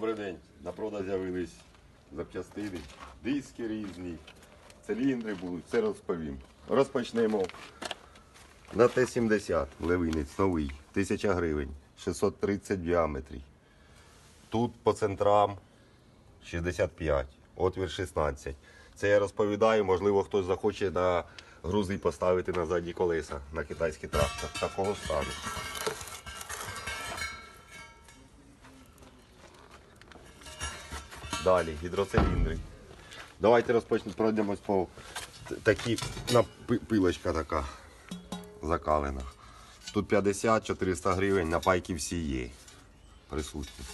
Добрий день. На продаж з'явились запчастини, диски різні, циліндри будуть, все розповім. Розпочнемо. На Т-70 левинець новий, 1000 гривень, 630 в діаметрі. Тут по центрам 65, отвір 16. Це я розповідаю, можливо, хтось захоче на грузи поставити на задні колеса на китайський трактор. Такого стану. Далі гідроциліндри. Давайте розпочнемо, пройдемось по такі пилочка така закалена. Тут 50-400 гривень, на пайки всі є. Присутні.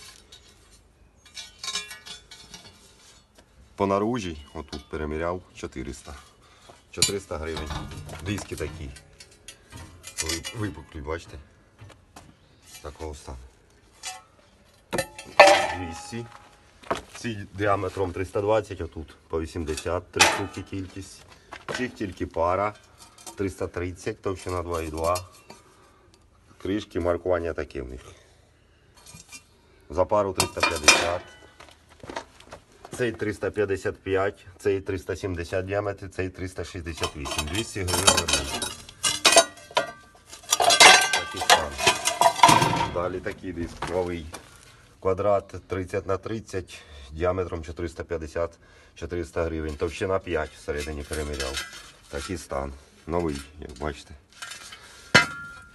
По наружі, отут переміряв 400. 400 гривень. Диски такі. Випуклі, бачите? Такого стану. 200. Ці діаметром 320, отут по 80, три штуки кількість. Цих тільки пара. 330, товщина 2,2. Кришки, маркування таке в них. За пару 350. Цей 355, цей 370 діаметр, цей 368. 200 гривень. Такий. Далі такий диск новий. Квадрат 30 на 30, діаметром 450-400 гривень. Товщина 5 всередині переміряв. Такий стан. Новий, як бачите.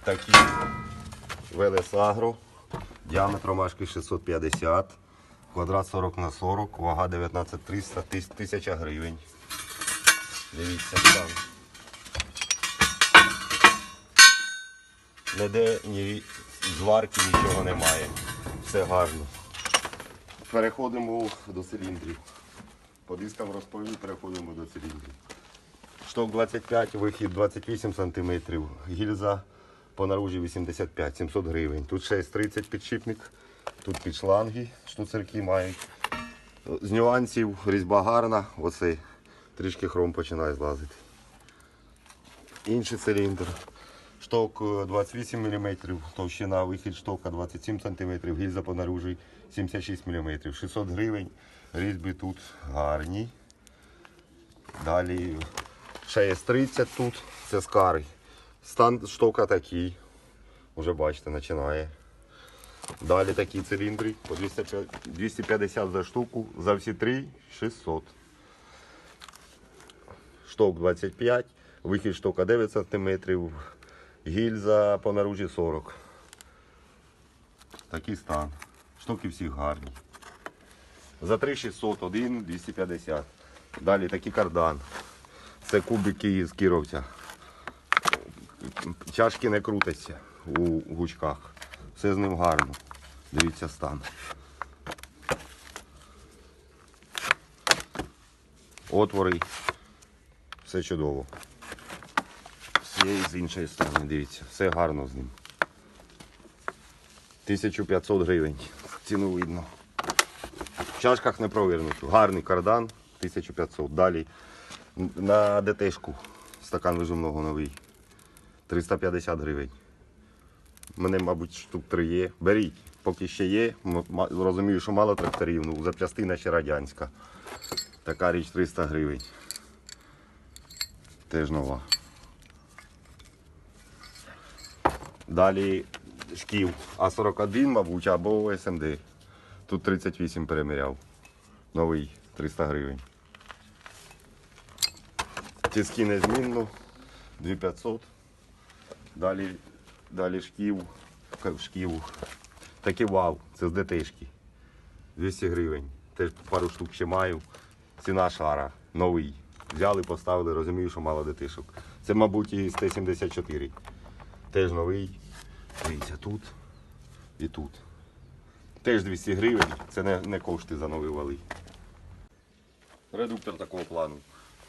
Такий Велес Агро. Діаметром аж 650. Квадрат 40 на 40, вага 19300, 1000 гривень. Дивіться стан. Ніде ні зварки, нічого немає. Все гарно. Переходимо до циліндрів. По дискам розповів, переходимо до циліндрів. Шток 25, вихід 28 см, гільза по наружі 85, 700 гривень. Тут 6,30 підшипник, тут під шланги, штуцерки мають. З нюансів різьба гарна, оцей трішки хром починає злазити. Інший циліндр. Шток е, 28 мм, товщина вихід штока 27 см, гільза по наружі 76 мм. 600 гривень. Різьби тут гарні. Далі ще є 30 тут, це скари. Стан штока такий. Уже бачите, починає. Далі такі циліндри по 250 250 за штуку, за всі три 600. Шток 25, вихід штока 9 см, гільза по наружі 40. Такий стан. Штоки всі гарні. За 3600, 1, 250. Далі такий кардан. Це кубики з кіровця. Чашки не крутяться у гучках. Все з ним гарно. Дивіться стан. Отвори. Все чудово. З цієї з іншої сторони, дивіться, все гарно з ним. 1500 гривень. Ціну видно. В чашках не провернуто. Гарний кардан 1500. Далі на ДТшку стакан вижимного новий. 350 гривень. Мене, мабуть, штук три є. Беріть, поки ще є. Розумію, що мало тракторів, ну запчастина ще радянська. Така річ 300 гривень. Теж нова. Далі шків А41, мабуть, або СМД. Тут 38 переміряв. Новий 300 гривень. Тиски незмінно 2500. Далі, далі шків, шків. Такий вау, це з ДТшки. 200 гривень. Теж пару штук ще маю. Ціна шара, новий. Взяли, поставили, розумію, що мало ДТшок. Це, мабуть, і з Т-74. Теж новий. Дивіться, тут і тут. Теж 200 гривень, це не, не кошти за новий вали. Редуктор такого плану.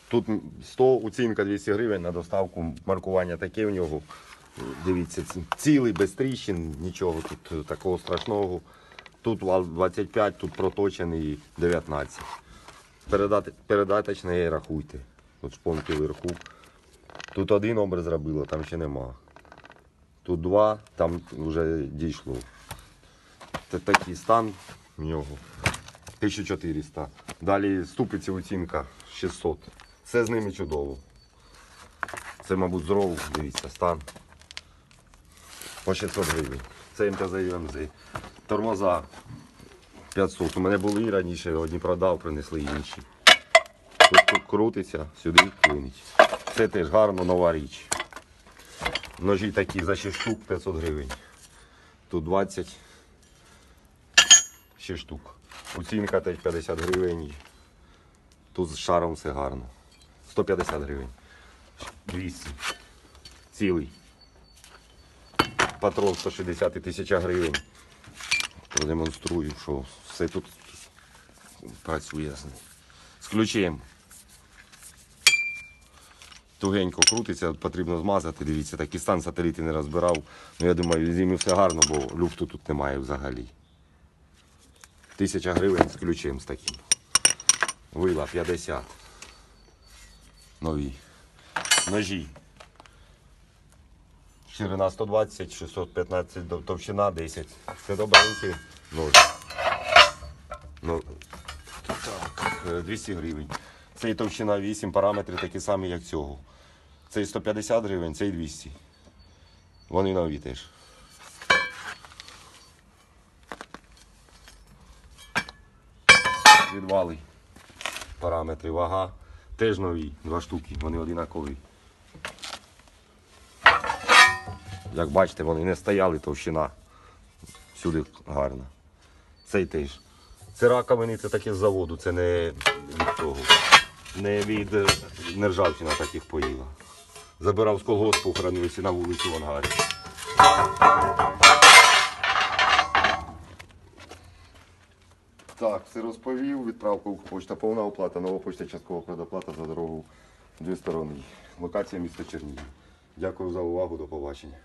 Тут 100 оцінка 200 гривень на доставку, маркування таке в нього. Дивіться, цілий, без тріщин, нічого тут такого страшного. Тут вал 25, тут проточений 19. Передати, передаточне рахуйте. Тут шпонки вверху. Тут один образ зробило, там ще нема. Тут два, там вже дійшло. Це такий стан в нього. 1400. Далі ступиці оцінка 600. Все з ними чудово. Це, мабуть, здоров, дивіться, стан. По 600 гривень. Це МТЗ і МЗ. Тормоза 500. У мене були раніше, одні продав, принесли інші. Тут, крутиться, сюди клинить. Це теж гарно нова річ. Ножі такі за 6 штук 500 гривень. Тут 20 6 штук. Оцінка теж 50 гривень. Тут з шаром все гарно. 150 гривень. 200. Цілий. Патрон 160 і 1000 гривень. Продемонструю, що все тут працює. З ключем. Тугенько крутиться, потрібно змазати. Дивіться, такий стан сателіти не розбирав. Ну я думаю, з ними все гарно, бо люфту тут немає взагалі. Тисяча гривень з ключем з таким. Вила 50. Нові. Ножі. Ширина 120, 615, товщина 10. Це добренький нож. Ну, так, е, 200 гривень. Цей товщина 8, параметри такі самі, як цього. Цей 150 гривень, цей 200. Вони нові теж. Відвали. Параметри, вага. Теж нові, два штуки, вони одинакові. Як бачите, вони не стояли, товщина. Всюди гарна. Цей теж. Це раковини, це таке з заводу, це не від того. Не від е, нержавчина таких поїла. Забирав з колгоспу, хранилися на вулиці в ангарі. Так, все розповів. Відправка Укрпочта, повна оплата, нова почта, часткова предоплата за дорогу дві сторони. Локація міста Чернігів. Дякую за увагу, до побачення.